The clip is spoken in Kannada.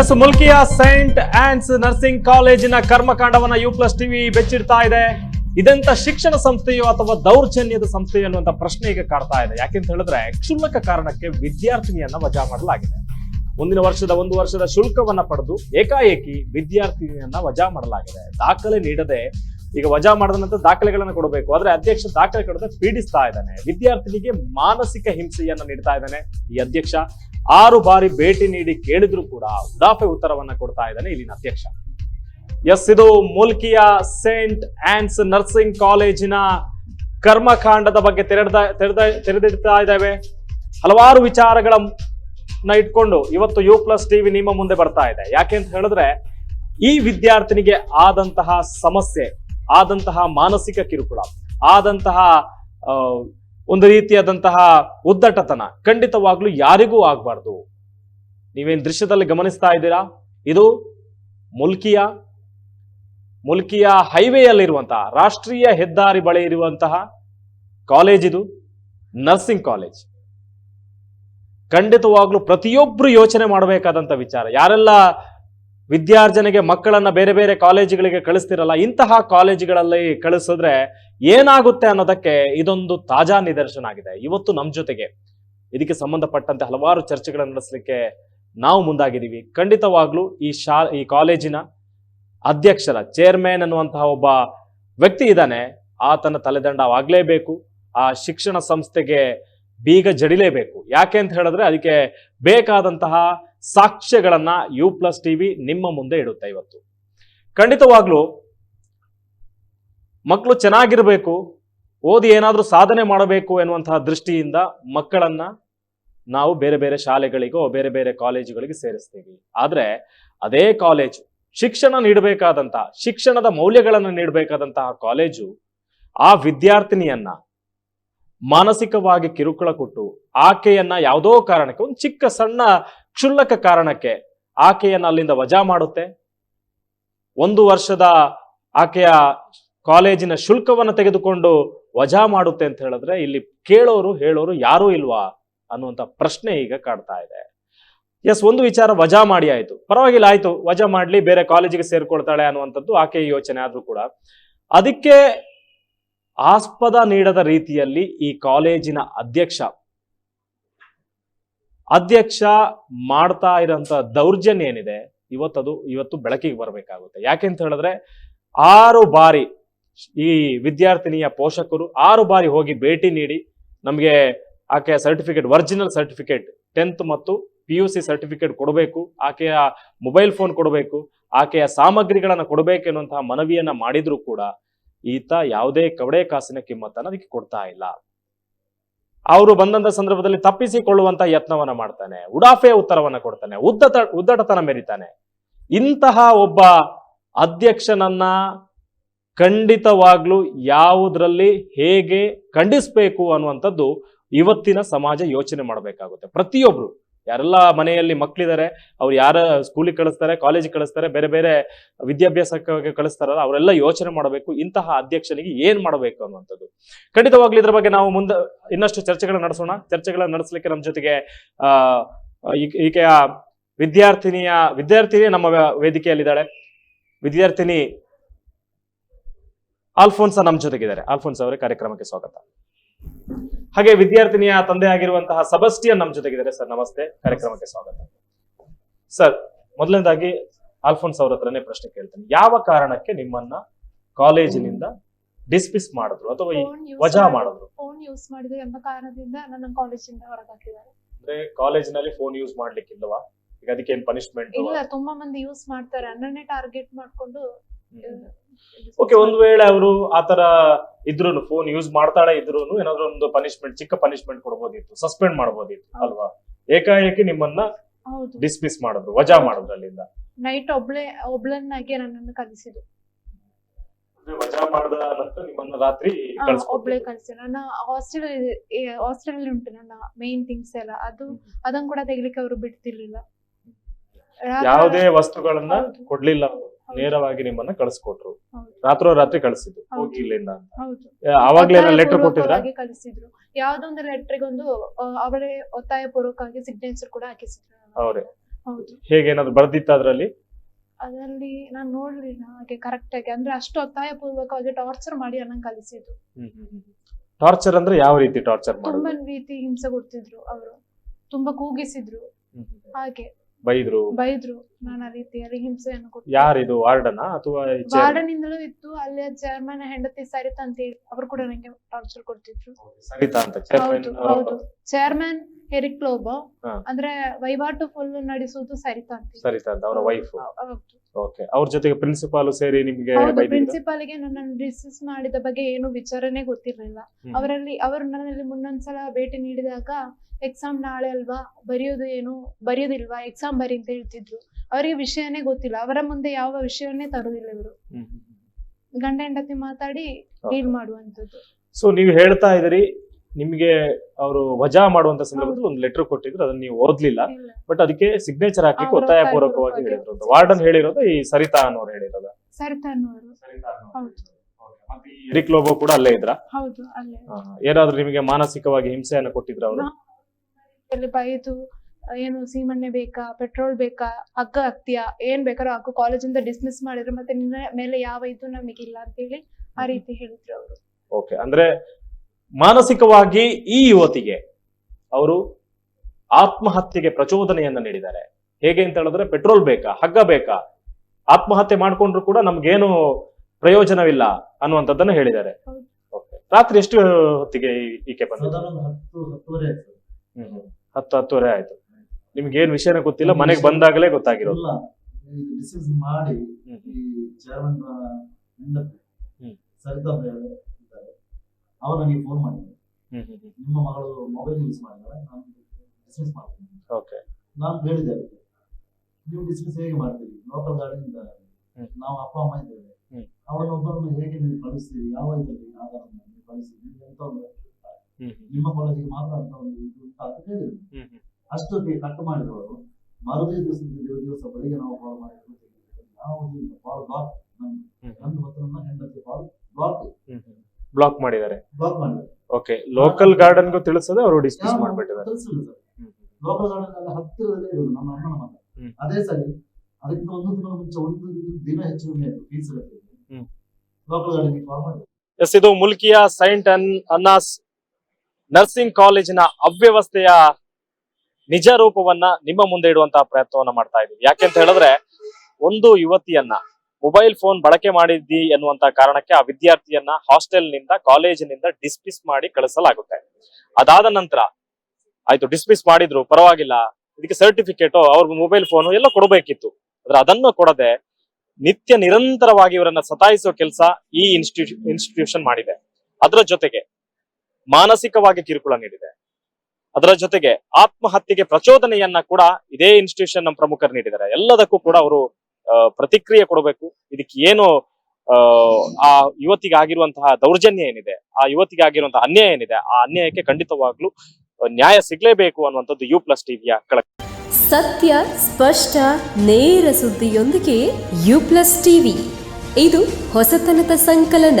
ಎಸ್, ಮುಲ್ಕಿಯ ಸೈಂಟ್ ಆನ್ಸ್ ನರ್ಸಿಂಗ್ ಕಾಲೇಜಿನ ಕರ್ಮಕಾಂಡವನ್ನ ಯು ಪ್ಲಸ್ ಟಿವಿ ಬೆಚ್ಚಿಡ್ತಾ ಇದೆ. ಇದೆಂತ ಶಿಕ್ಷಣ ಸಂಸ್ಥೆಯೋ ಅಥವಾ ದೌರ್ಜನ್ಯದ ಸಂಸ್ಥೆಯೋ ಅನ್ನುವಂತ ಪ್ರಶ್ನೆ ಈಗ ಕಾಡ್ತಾ ಇದೆ. ಯಾಕೆಂತ ಹೇಳಿದ್ರೆ, ಕ್ಷುಲ್ಲಕ ಕಾರಣಕ್ಕೆ ವಿದ್ಯಾರ್ಥಿನಿಯನ್ನ ವಜಾ ಮಾಡಲಾಗಿದೆ. ಮುಂದಿನ ವರ್ಷದ ಒಂದು ವರ್ಷದ ಶುಲ್ಕವನ್ನ ಪಡೆದು ಏಕಾಏಕಿ ವಿದ್ಯಾರ್ಥಿನಿಯನ್ನ ವಜಾ ಮಾಡಲಾಗಿದೆ. ದಾಖಲೆ ನೀಡದೆ ಈಗ ವಜಾ ಮಾಡಿದ ನಂತರ ದಾಖಲೆಗಳನ್ನು ಕೊಡಬೇಕು. ಆದ್ರೆ ಅಧ್ಯಕ್ಷ ದಾಖಲೆ ಕೊಡದೆ ಪೀಡಿಸ್ತಾ ಇದ್ದಾನೆ. ವಿದ್ಯಾರ್ಥಿನಿಗೆ ಮಾನಸಿಕ ಹಿಂಸೆಯನ್ನ ನೀಡ್ತಾ ಇದ್ದಾನೆ ಈ ಅಧ್ಯಕ್ಷ. ಆರು ಬಾರಿ ಭೇಟಿ ನೀಡಿ ಕೇಳಿದ್ರು ಕೂಡ ಉದಾಫೆ ಉತ್ತರವನ್ನ ಕೊಡ್ತಾ ಇದ್ದಾನೆ ಇಲ್ಲಿನ ಅಧ್ಯಕ್ಷ. ಎಸ್, ಇದು ಮುಲ್ಕಿಯ ಸೇಂಟ್ ಆನ್ಸ್ ನರ್ಸಿಂಗ್ ಕಾಲೇಜಿನ ಕರ್ಮಕಾಂಡದ ಬಗ್ಗೆ ತೆರೆದ ತೆರೆದ, ತೆರೆದಿಡ್ತಾ ಇದ್ದಾವೆ. ಹಲವಾರು ವಿಚಾರಗಳನ್ನ ಇಟ್ಕೊಂಡು ಇವತ್ತು ಯು ಪ್ಲಸ್ ಟಿವಿ ನಿಮ್ಮ ಮುಂದೆ ಬರ್ತಾ ಇದೆ. ಯಾಕೆ ಅಂತ ಹೇಳಿದ್ರೆ, ಈ ವಿದ್ಯಾರ್ಥಿನಿಗೆ ಆದಂತಹ ಸಮಸ್ಯೆ, ಆದಂತಹ ಮಾನಸಿಕ ಕಿರುಕುಳ, ಆದಂತಹ ಒಂದು ರೀತಿಯಾದಂತಹ ಉದ್ದಟತನ ಖಂಡಿತವಾಗ್ಲೂ ಯಾರಿಗೂ ಆಗಬಾರ್ದು. ನೀವೇನು ದೃಶ್ಯದಲ್ಲಿ ಗಮನಿಸ್ತಾ ಇದ್ದೀರಾ? ಇದು ಮುಲ್ಕಿಯ ಮುಲ್ಕಿಯ ಹೈವೇಯಲ್ಲಿರುವಂತಹ ರಾಷ್ಟ್ರೀಯ ಹೆದ್ದಾರಿ ಬಳಿ ಇರುವಂತಹ ಕಾಲೇಜ್ ಇದು, ನರ್ಸಿಂಗ್ ಕಾಲೇಜ್. ಖಂಡಿತವಾಗ್ಲೂ ಪ್ರತಿಯೊಬ್ರು ಯೋಚನೆ ಮಾಡಬೇಕಾದಂತ ವಿಚಾರ. ಯಾರೆಲ್ಲ ವಿದ್ಯಾರ್ಜನೆಗೆ ಮಕ್ಕಳನ್ನ ಬೇರೆ ಬೇರೆ ಕಾಲೇಜುಗಳಿಗೆ ಕಳಿಸ್ತಿರಲ್ಲ, ಇಂತಹ ಕಾಲೇಜುಗಳಲ್ಲಿ ಕಳಿಸಿದ್ರೆ ಏನಾಗುತ್ತೆ ಅನ್ನೋದಕ್ಕೆ ಇದೊಂದು ತಾಜಾ ನಿದರ್ಶನ ಆಗಿದೆ. ಇವತ್ತು ನಮ್ಮ ಜೊತೆಗೆ ಇದಕ್ಕೆ ಸಂಬಂಧಪಟ್ಟಂತೆ ಹಲವಾರು ಚರ್ಚೆಗಳನ್ನು ನಡೆಸಲಿಕ್ಕೆ ನಾವು ಮುಂದಾಗಿದ್ದೀವಿ. ಖಂಡಿತವಾಗ್ಲೂ ಈ ಶಾ, ಈ ಕಾಲೇಜಿನ ಅಧ್ಯಕ್ಷರ ಚೇರ್ಮನ್ ಅನ್ನುವಂತಹ ಒಬ್ಬ ವ್ಯಕ್ತಿ ಇದ್ದಾನೆ. ಆತನ ತಲೆದಂಡವಾಗಲೇಬೇಕು ಆ ಶಿಕ್ಷಣ ಸಂಸ್ಥೆಗೆ ಬೀಗ ಜಡಿಲೇಬೇಕು. ಯಾಕೆ ಅಂತ ಹೇಳಿದ್ರೆ, ಅದಕ್ಕೆ ಬೇಕಾದಂತಹ ಸಾಕ್ಷ್ಯಗಳನ್ನ ಯು ಪ್ಲಸ್ ಟಿವಿ ನಿಮ್ಮ ಮುಂದೆ ಇಡುತ್ತೆ ಇವತ್ತು. ಖಂಡಿತವಾಗ್ಲೂ ಮಕ್ಕಳು ಚೆನ್ನಾಗಿರಬೇಕು, ಓದಿ ಏನಾದರೂ ಸಾಧನೆ ಮಾಡಬೇಕು ಎನ್ನುವಂತಹ ದೃಷ್ಟಿಯಿಂದ ಮಕ್ಕಳನ್ನ ನಾವು ಬೇರೆ ಬೇರೆ ಶಾಲೆಗಳಿಗೋ, ಬೇರೆ ಬೇರೆ ಕಾಲೇಜುಗಳಿಗೆ ಸೇರಿಸ್ತೀವಿ. ಆದ್ರೆ ಅದೇ ಕಾಲೇಜು ಶಿಕ್ಷಣ ನೀಡಬೇಕಾದಂತಹ ಶಿಕ್ಷಣದ ಮೌಲ್ಯಗಳನ್ನು ನೀಡಬೇಕಾದಂತಹ ಕಾಲೇಜು ಆ ವಿದ್ಯಾರ್ಥಿನಿಯನ್ನ ಮಾನಸಿಕವಾಗಿ ಕಿರುಕುಳ ಕೊಟ್ಟು, ಆಕೆಯನ್ನ ಯಾವುದೋ ಕಾರಣಕ್ಕೆ, ಒಂದು ಚಿಕ್ಕ ಸಣ್ಣ ಕ್ಷುಲ್ಲಕ ಕಾರಣಕ್ಕೆ ಆಕೆಯನ್ನು ಅಲ್ಲಿಂದ ವಜಾ ಮಾಡುತ್ತೆ. ಒಂದು ವರ್ಷದ ಆಕೆಯ ಕಾಲೇಜಿನ ಶುಲ್ಕವನ್ನು ತೆಗೆದುಕೊಂಡು ವಜಾ ಮಾಡುತ್ತೆ ಅಂತ ಹೇಳಿದ್ರೆ ಇಲ್ಲಿ ಕೇಳೋರು, ಹೇಳೋರು ಯಾರೂ ಇಲ್ವಾ ಅನ್ನುವಂಥ ಪ್ರಶ್ನೆ ಈಗ ಕಾಡ್ತಾ ಇದೆ. ಎಸ್, ಒಂದು ವಿಚಾರ ವಜಾ ಮಾಡಿ ಆಯ್ತು. ಪರವಾಗಿಲ್ಲ, ಆಯ್ತು, ವಜಾ ಮಾಡ್ಲಿ, ಬೇರೆ ಕಾಲೇಜಿಗೆ ಸೇರ್ಕೊಳ್ತಾಳೆ ಅನ್ನುವಂಥದ್ದು ಆಕೆಯ ಯೋಚನೆ ಆದ್ರೂ ಕೂಡ. ಅದಕ್ಕೆ ಆಸ್ಪದ ನೀಡದ ರೀತಿಯಲ್ಲಿ ಈ ಕಾಲೇಜಿನ ಅಧ್ಯಕ್ಷ ಅಧ್ಯಕ್ಷ ಮಾಡ್ತಾ ಇರೋಂಥ ದೌರ್ಜನ್ಯ ಏನಿದೆ, ಇವತ್ತದು, ಇವತ್ತು ಬೆಳಕಿಗೆ ಬರಬೇಕಾಗುತ್ತೆ. ಯಾಕೆ ಅಂತ ಹೇಳಿದ್ರೆ, ಆರು ಬಾರಿ ಈ ವಿದ್ಯಾರ್ಥಿನಿಯ ಪೋಷಕರು ಆರು ಬಾರಿ ಹೋಗಿ ಭೇಟಿ ನೀಡಿ ನಮಗೆ ಆಕೆಯ ಸರ್ಟಿಫಿಕೇಟ್, ಒರಿಜಿನಲ್ ಸರ್ಟಿಫಿಕೇಟ್, ಟೆಂತ್ ಮತ್ತು ಪಿ ಯು ಸಿ ಸರ್ಟಿಫಿಕೇಟ್ ಕೊಡಬೇಕು, ಆಕೆಯ ಮೊಬೈಲ್ ಫೋನ್ ಕೊಡಬೇಕು, ಆಕೆಯ ಸಾಮಗ್ರಿಗಳನ್ನು ಕೊಡಬೇಕು ಎನ್ನುವಂತಹ ಮನವಿಯನ್ನ ಮಾಡಿದ್ರು ಕೂಡ ಈತ ಯಾವುದೇ ಕವಡೆ ಕಾಸಿನ ಕಿಮ್ಮತ್ತನ್ನು ಅದಕ್ಕೆ ಕೊಡ್ತಾ ಇಲ್ಲ. ಅವರು ಬಂದಂತ ಸಂದರ್ಭದಲ್ಲಿ ತಪ್ಪಿಸಿಕೊಳ್ಳುವಂತ ಯತ್ನವನ್ನ ಮಾಡ್ತಾನೆ. ಉಡಾಫೆ ಉತ್ತರವನ್ನ ಕೊಡ್ತಾನೆ. ಉದ್ದಟ ಉದ್ದಟತನ ಮೆರಿತಾನೆ. ಇಂತಹ ಒಬ್ಬ ಅಧ್ಯಕ್ಷನನ್ನ ಖಂಡಿತವಾಗ್ಲೂ ಯಾವುದ್ರಲ್ಲಿ ಹೇಗೆ ಖಂಡಿಸ್ಬೇಕು ಅನ್ನುವಂಥದ್ದು ಇವತ್ತಿನ ಸಮಾಜ ಯೋಚನೆ ಮಾಡಬೇಕಾಗುತ್ತೆ. ಪ್ರತಿಯೊಬ್ರು ಯಾರೆಲ್ಲ ಮನೆಯಲ್ಲಿ ಮಕ್ಕಳಿದ್ದಾರೆ ಅವ್ರು ಯಾರ ಸ್ಕೂಲಿಗೆ ಕಳಿಸ್ತಾರೆ ಕಾಲೇಜಿಗೆ ಕಳಿಸ್ತಾರೆ, ಬೇರೆ ಬೇರೆ ವಿದ್ಯಾಭ್ಯಾಸಕ್ಕೆ ಕಳಿಸ್ತಾರಲ್ಲ, ಅವರೆಲ್ಲ ಯೋಚನೆ ಮಾಡಬೇಕು, ಇಂತಹ ಅಧ್ಯಕ್ಷನಿಗೆ ಏನ್ ಮಾಡಬೇಕು ಅನ್ನುವಂಥದ್ದು. ಖಂಡಿತವಾಗ್ಲೂ ಇದ್ರ ಬಗ್ಗೆ ನಾವು ಮುಂದೆ ಇನ್ನಷ್ಟು ಚರ್ಚೆಗಳನ್ನ ನಡೆಸೋಣ. ಚರ್ಚೆಗಳನ್ನ ನಡೆಸಲಿಕ್ಕೆ ನಮ್ಮ ಜೊತೆಗೆ ಈ- ಈಕೆಯ ವಿದ್ಯಾರ್ಥಿನಿಯ ವಿದ್ಯಾರ್ಥಿನಿ ನಮ್ಮ ವೇದಿಕೆಯಲ್ಲಿದ್ದಾಳೆ. ವಿದ್ಯಾರ್ಥಿನಿ ಆಲ್ಫೋನ್ಸ ನಮ್ಮ ಜೊತೆಗಿದ್ದಾರೆ. ಆಲ್ಫೋನ್ಸ್ ಅವರೇ ಕಾರ್ಯಕ್ರಮಕ್ಕೆ ಸ್ವಾಗತ. ಹಾಗೆ ವಿದ್ಯಾರ್ಥಿನಿಯ ತಂದೆ ಆಗಿರುವಂತಹ ಸಬಸ್ಟಿಯನ್ ನಮ್ಮ ಜೊತೆಗಿದ್ದಾರೆ ಸರ್. ನಮಸ್ತೆ. ಕಾರ್ಯಕ್ರಮಕ್ಕೆ ಸ್ವಾಗತ. ಸರ್ ಮೊದಲನೇದಾಗಿ ಆಲ್ಫೋನ್ಸ್ ಅವ್ರ ಹತ್ರನೇ ಪ್ರಶ್ನೆ ಕೇಳ್ತೇನೆ. ಯಾವ ಕಾರಣಕ್ಕೆ ನಿಮ್ಮನ್ನ ಕಾಲೇಜಿನಿಂದ ಡಿಸ್ಮಿಸ್ ಮಾಡಿದ್ರು ಅಥವಾ ಈ ವಜಾ ಮಾಡಿದ್ರು. ಫೋನ್ ಯೂಸ್ ಮಾಡಿದೆ ಎಂಬ ಕಾರಣದಿಂದ ನನ್ನ ಕಾಲೇಜಿಂದ ಹೊರಗಾಕಿದ್ದಾರೆ ಅಂದ್ರೆ ಕಾಲೇಜಿನಲ್ಲಿ ಫೋನ್ ಯೂಸ್ ಮಾಡ್ಲಿಕ್ಕಿಲ್ವಾ? ಈಗ ಅದಕ್ಕೆ ಏನ್ ಪನಿಷ್ಮೆಂಟ್ ಇಲ್ಲ ತುಂಬಾ ಮಂದಿ ಯೂಸ್ ಮಾಡ್ತಾರೆ. ನನ್ನೇ ಟಾರ್ಗೆಟ್ ಮಾಡ್ಕೊಂಡು ಓಕೆ ಒಂದ್ ವೇಳೆ ಅವರು ಆತರ ಇದ್ರು ಫೋನ್ ಯೂಸ್ ಮಾಡ್ತಾಳೆ ಇದ್ರು ಏನಾದ್ರು ಒಂದು ಪನಿಷ್ಮೆಂಟ್ ಚಿಕ್ಕ ಪನಿಷ್ಮೆಂಟ್ ಕೊಡ್ಬೋದಿತ್ತು ಸಸ್ಪೆಂಡ್ ಮಾಡ್ಬೋದಿತ್ತು ಅಲ್ವಾ? ಏಕಾಏಕಿ ನಿಮ್ಮನ್ನ ಹೌದು. ಡಿಸ್ಮಿಸ್ ಮಾಡಿದ್ರು ವಜಾ ಮಾಡಿದ್ರು ಅಲ್ಲಿಂದ. ನೈಟ್ ಒಬ್ಳೆ ಒಬ್ಳನ್ನಾಗೆ ನನ್ನನ್ನು ಕಲಿಸಿದ್ರು ವಜಾ ಮಾಡಿದ ನಂತರ ನಿಮ್ಮನ್ನ ರಾತ್ರಿ. ಒಬ್ಳೆ ಕಲಿಸಿ ನನ್ನ ಹಾಸ್ಟೆಲ್ ಹಾಸ್ಟೆಲ್ ಅಲ್ಲಿ ಉಂಟು ನನ್ನ ಮೇನ್ ಥಿಂಗ್ಸ್ ಎಲ್ಲ. ಅದು ಅದನ್ನ ಕೂಡ ತೆಗಿಲಿಕ್ಕೆ ಅವರು ಬಿಡ್ತಿರ್ಲಿಲ್ಲ. ಯಾವುದೇ ವಸ್ತುಗಳನ್ನ ಕೊಡ್ಲಿಲ್ಲ ಅವ್ರು. ನೇರವಾಗಿ ನಿಮ್ಮನ್ನ ಕಳಿಸ್ಕೊಟ್ರು. ರಾತ್ರೋ ರಾತ್ರಿ ಕಳಿಸಿದ್ರು. ಹೋಗಿ ಇಲ್ಲಿಂದ ಹೌದು. ಅವಾಗ್ಲೇ ಲೆಟರ್ ಕೊಟ್ಟಿದ್ರ? ಕಳಿಸಿದ್ರು. ಯಾವ್ದೊಂದು ಲೆಟರ್ಗೆ ಒಂದು ಅವಳೇ ಒತ್ತಾಯ ಪೂರ್ವಕವಾಗಿ ಸಿಗ್ನೇಚರ್ ಕೂಡ ಹಾಕಿಸಿದ್ರು. ಅವ್ರೆ. ಹೌದು. ಹೇಗೆ ಏನಾದ್ರು ಬರ್ದಿತ್ತ ಅದ್ರಲ್ಲಿ? ಅದರಲ್ಲಿ ನಾನು ನೋಡ್ಲಿಲ್ಲ ಹಾಗೆ ಕರೆಕ್ಟ್ ಆಗಿ. ಅಂದ್ರೆ ಅಷ್ಟು ಒತ್ತಾಯ ಪೂರ್ವಕವಾಗಿ ಟಾರ್ಚರ್ ಮಾಡಿ ಅನ್ನಂಗ್ ಕಲಿಸಿದ್ರು ಟಾರ್ಚರ್ ಅಂದ್ರೆ ಯಾವ ರೀತಿ ಟಾರ್ಚರ್ ತುಂಬಾ ಮಾಡೋದು ರೀತಿ ಹಿಂಸೆ ಕೊಡ್ತಿದ್ರು ಅವರು. ತುಂಬಾ ಕೂಗಿಸಿದ್ರು. ಹಾಗೆ. ಬೈದ್ರು? ಬೈದ್ರು. ನಾನಾ ರೀತಿಯಲ್ಲಿ ಹಿಂಸೆಯನ್ನು ಯಾರು ಇದು ವಾರ್ಡನ ಅಥವಾ ವಾರ್ಡನ್ ಇಂದಲೂ ಇತ್ತು. ಅಲ್ಲಿ ಚೇರ್ಮನ್ ಹೆಂಡತಿ ಸರಿತಾ ಅಂತ ಹೇಳಿ ಅವರು ಕೂಡ ನಂಗೆ ಟಾರ್ಚರ್ ಕೊಡ್ತಿದ್ರು. ಸರಿತಾ ಅಂತ chairman ಹೌದು ಚೇರ್ಮನ್ ಲೋಬ ಅಂದ್ರೆ ವಹಿವಾಟು ಫುಲ್ ನಡೆಸುವುದು ಸರಿತಾ ಅಂತ ಸರಿತಾ ಅಂತ ಅವರ ವೈಫ್ ಹೌದು. ಓಕೆ ಅವ್ರ ಜೊತೆಗೆ ಪ್ರಿನ್ಸಿಪಾಲ್ ಸೇರಿ ನಿಮ್ಗೆ ಪ್ರಿನ್ಸಿಪಾಲ್ಗೆ ನನ್ನ ಡಿಸ್ಕಸ್ ಮಾಡಿದ ಬಗ್ಗೆ ಏನು ವಿಚಾರನೆ ಗೊತ್ತಿರಲಿಲ್ಲ. ಅವರಲ್ಲಿ ಅವರು ನನ್ನಲ್ಲಿ ಮುನ್ನೊಂದ್ಸಲ ಭೇಟಿ ನೀಡಿದಾಗ ಎಕ್ಸಾಮ್ ನಾಳೆ ಅಲ್ವಾ? ಬರೆಯೋದು ಏನು? ಬರೆಯೋದಿಲ್ವಾ? ಎಕ್ಸಾಮ್ ಬರಿ ಅಂತ ಹೇಳ್ತಿದ್ರು. ಅವರಿಗೆ ವಿಷಯನೇ ಗೊತ್ತಿಲ್ಲ. ಅವರ ಮುಂದೆ ಯಾವ ವಿಷಯವನ್ನೇ ತರೋದಿಲ್ಲ ಇವರು. ಗಂಡ ಹೆಂಡತಿ ಮಾತಾಡಿ ಡೀಲ್ ಮಾಡುವಂತದ್ದು ಸೊ ನೀವು ಹೇಳ್ತಾ ಇದ್ರಿ ನಿಮ್ಗೆ ಅವರು ವಜಾ ಮಾಡುವಂತ ಸಂದರ್ಭದಲ್ಲಿ ಒಂದು ಲೆಟರ್ ಕೊಟ್ಟಿದ್ರು ಅದನ್ನ ನೀವು ಓದ್ಲಿಲ್ಲ. ಬಟ್ ಅದಕ್ಕೆ ಸಿಗ್ನೇಚರ್ ಹಾಕಿ ಒತ್ತಾಯ ಪೂರ್ವಕವಾಗಿ ಹೇಳಿದ್ರು ಅಂತ ವಾರ್ಡನ್ ಹೇಳಿರೋದು ಈ ಸರಿತಾ ಅನ್ನೋರು ಹೇಳಿರೋದು. ಸರಿತಾ ಎರಿಕ್ ಲೋಬೋ ಕೂಡ ಅಲ್ಲೇ ಇದ್ರ? ಹೌದು ಅಲ್ಲೇ. ಏನಾದ್ರೂ ನಿಮಗೆ ಮಾನಸಿಕವಾಗಿ ಹಿಂಸೆಯನ್ನು ಕೊಟ್ಟಿದ್ರ ಅವರು? ಬೈದು ಏನು ಸೀಮಣ್ಣೆ ಬೇಕಾ ಪೆಟ್ರೋಲ್ ಬೇಕಾ ಹಗ್ಗ ಹಾಕ್ತೀಯಾ ಏನ್ ಬೇಕಾದ್ರೂ ಹಾಕು ಕಾಲೇಜಿಂದ ಡಿಸ್ಮಿಸ್ ಮಾಡಿದ್ರು ಮತ್ತೆ ನಿನ್ನ ಮೇಲೆ ಯಾವ ಇದು ನಮಗಿಲ್ಲ ಅಂತ ಹೇಳಿ ಆ ರೀತಿ ಹೇಳಿದ್ರು ಅವರು. ಓಕೆ ಅಂದ್ರೆ ಮಾನಸಿಕವಾಗಿ ಈ ಯುವತಿಗೆ ಅವರು ಆತ್ಮಹತ್ಯೆಗೆ ಪ್ರಚೋದನೆಯನ್ನ ನೀಡಿದ್ದಾರೆ. ಹೇಗೆ ಅಂತ ಹೇಳಿದ್ರೆ ಪೆಟ್ರೋಲ್ ಬೇಕಾ ಹಗ್ಗ ಬೇಕಾ? ಆತ್ಮಹತ್ಯೆ ಮಾಡ್ಕೊಂಡ್ರು ಕೂಡ ನಮ್ಗೇನು ಪ್ರಯೋಜನವಿಲ್ಲ ಅನ್ನುವಂಥದ್ದನ್ನ ಹೇಳಿದ್ದಾರೆ. ರಾತ್ರಿ ಎಷ್ಟು ಹೊತ್ತಿಗೆ ಈಕೆ ಬಂದ ಹತ್ತು ಹತ್ತುವರೆ ಆಯ್ತು ನಿಮ್ಗೆ ಏನ್ ವಿಷಯನ ಗೊತ್ತಿಲ್ಲ ಮನೆಗೆ ಬಂದಾಗಲೇ ಗೊತ್ತಾಗಿರೋದು. ಮಾಡಿ ಅವರು ನನಗೆ ಫೋನ್ ಮಾಡಿದ್ರು. ನಿಮ್ಮ ಮಗಳು ಮೊಬೈಲ್ ಯೂಸ್ ಮಾಡಿದ್ದಾರೆ ನಾನು ಡಿಸ್ಮಿಸ್ ಮಾಡ್ತೀನಿ. ಓಕೆ. ನಾನು ಹೇಳಿದೆ ಅದಕ್ಕೆ. ನೀವು ಡಿಸ್ಮಿಸ್ ಹೇಗೆ ಮಾಡ್ತೀರಿ? Local garden. ನಾವು ಅಪ್ಪ ಅಮ್ಮ ಇದ್ದೇವೆ. ಅವರ ಹೇಗೆ ನೀವು ಕಳಿಸ್ತೀರಿ? ಯಾವ ಇದರಲ್ಲಿ ಆಧಾರವನ್ನು ನೀವು ಕಳಿಸ್ತೀರಿ? ಎಂತ ಒಂದು. ನಿಮ್ಮ ಕಾಲೇಜಿಗೆ ಮಾತ್ರ ಅಂತ ಒಂದು ಇದು ಅಂತ ಹೇಳಿದ್ರು. ಹ್ಮ್. ಅಷ್ಟೊತ್ತಿಗೆ ಕಟ್ ಮಾಡಿದವರು ಮರುದೇ ದಿವಸ ದಿವಸ ಬೆಳಿಗ್ಗೆ ನಾವು ಕಾಲ್ ಮಾಡಿ ಯಾವುದು ಇಲ್ಲ ಕಾಲ್ ಬ್ಲಾಕ್ ಮತ್ತು ನನ್ನ ಹೆಂಡತಿ ಕಾಲ್ ಬ್ಲಾಕ್. ಬ್ಲಾಕ್ ಮಾಡಿದ್ದಾರೆ. ಬ್ಲಾಕ್ ಮಾಡಿದ್ದಾರೆ ಓಕೆ ಲೋಕಲ್ ಗಾರ್ಡನ್ಗೂ ತಿಳಿಸದೆ ಅವರು ಡಿಸ್ಮಿಸ್ ಮಾಡ್ಬಿಟ್ಟಿದ್ದಾರೆ. ತಿಳಿಸಿಲ್ಲ ಸರ್. ಲೋಕಲ್ ಗಾರ್ಡನ್ ಅಲ್ಲಿ ಹತ್ತಿರದಲ್ಲೇ ಇರೋದು ನಮ್ಮ ಅಣ್ಣನ ಮನೆ ಅದೇ ಸರಿ ಅದಕ್ಕಿಂತ ಒಂದು ತಿಂಗಳ ಮುಂಚೆ ಒಂದು ದಿನ ಹೆಚ್ಚು ಕಮ್ಮಿ ಆಯ್ತು ಫೀಸ್ ಲೋಕಲ್ ಗಾರ್ಡನ್ ಕಾಲ್ ಮಾಡಿ ಎಸ್ ಇದು ಮುಲ್ಕಿಯ ಸೈಂಟ್ ಅನ್ ಅನ್ನಾಸ್ ನರ್ಸಿಂಗ್ ಕಾಲೇಜಿನ ಅವ್ಯವಸ್ಥೆಯ ನಿಜ ರೂಪವನ್ನ ನಿಮ್ಮ ಮುಂದೆ ಇಡುವಂತಹ ಪ್ರಯತ್ನವನ್ನ ಮಾಡ್ತಾ ಇದ್ದೀವಿ ಯಾಕೆಂತ ಹೇಳಿದ್ರೆ ಒಂದು ಯುವತಿಯನ್ನ ಮೊಬೈಲ್ ಫೋನ್ ಬಳಕೆ ಮಾಡಿದ್ದಿ ಎನ್ನುವಂತ ಕಾರಣಕ್ಕೆ ಆ ವಿದ್ಯಾರ್ಥಿಯನ್ನ ಹಾಸ್ಟೆಲ್ನಿಂದ ಕಾಲೇಜಿನಿಂದ ಡಿಸ್ಮಿಸ್ ಮಾಡಿ ಕಳಿಸಲಾಗುತ್ತೆ. ಅದಾದ ನಂತರ ಆಯ್ತು ಡಿಸ್ಮಿಸ್ ಮಾಡಿದ್ರು, ಪರವಾಗಿಲ್ಲ. ಇದಕ್ಕೆ ಸರ್ಟಿಫಿಕೇಟ್, ಅವ್ರ ಮೊಬೈಲ್ ಫೋನ್ ಎಲ್ಲ ಕೊಡಬೇಕಿತ್ತು. ಆದ್ರೆ ಅದನ್ನು ಕೊಡದೆ ನಿತ್ಯ ನಿರಂತರವಾಗಿ ಇವರನ್ನ ಸತಾಯಿಸುವ ಕೆಲಸ ಈ ಇನ್ಸ್ಟಿಟ್ಯೂ, ಇನ್ಸ್ಟಿಟ್ಯೂಷನ್ ಮಾಡಿದೆ. ಅದರ ಜೊತೆಗೆ ಮಾನಸಿಕವಾಗಿ ಕಿರುಕುಳ ನೀಡಿದೆ. ಅದರ ಜೊತೆಗೆ ಆತ್ಮಹತ್ಯೆಗೆ ಪ್ರಚೋದನೆಯನ್ನ ಕೂಡ ಇದೇ ಇನ್ಸ್ಟಿಟ್ಯೂಷನ್ ನಮ್ಮ ಪ್ರಮುಖರು ನೀಡಿದ್ದಾರೆ. ಎಲ್ಲದಕ್ಕೂ ಕೂಡ ಅವರು ಪ್ರತಿಕ್ರಿಯೆ ಕೊಡಬೇಕು. ಇದಕ್ಕೆ ಏನು ಆ, ಯುವತಿಗೆ ಆಗಿರುವಂತಹ ದೌರ್ಜನ್ಯ ಏನಿದೆ ಆ ಯುವತಿಗೆ ಆಗಿರುವಂತಹ ಅನ್ಯಾಯ ಏನಿದೆ ಆ ಅನ್ಯಾಯಕ್ಕೆ ಖಂಡಿತವಾಗ್ಲೂ ನ್ಯಾಯ ಸಿಗ್ಲೇಬೇಕು ಅನ್ನುವಂಥದ್ದು ಯು ಪ್ಲಸ್ ಟಿವಿಯ ಕಳಕ ಸತ್ಯ ಸ್ಪಷ್ಟ ನೇರ ಸುದ್ದಿಯೊಂದಿಗೆ ಯು ಪ್ಲಸ್ ಟಿವಿ. ಇದು ಹೊಸತನದ ಸಂಕಲನ.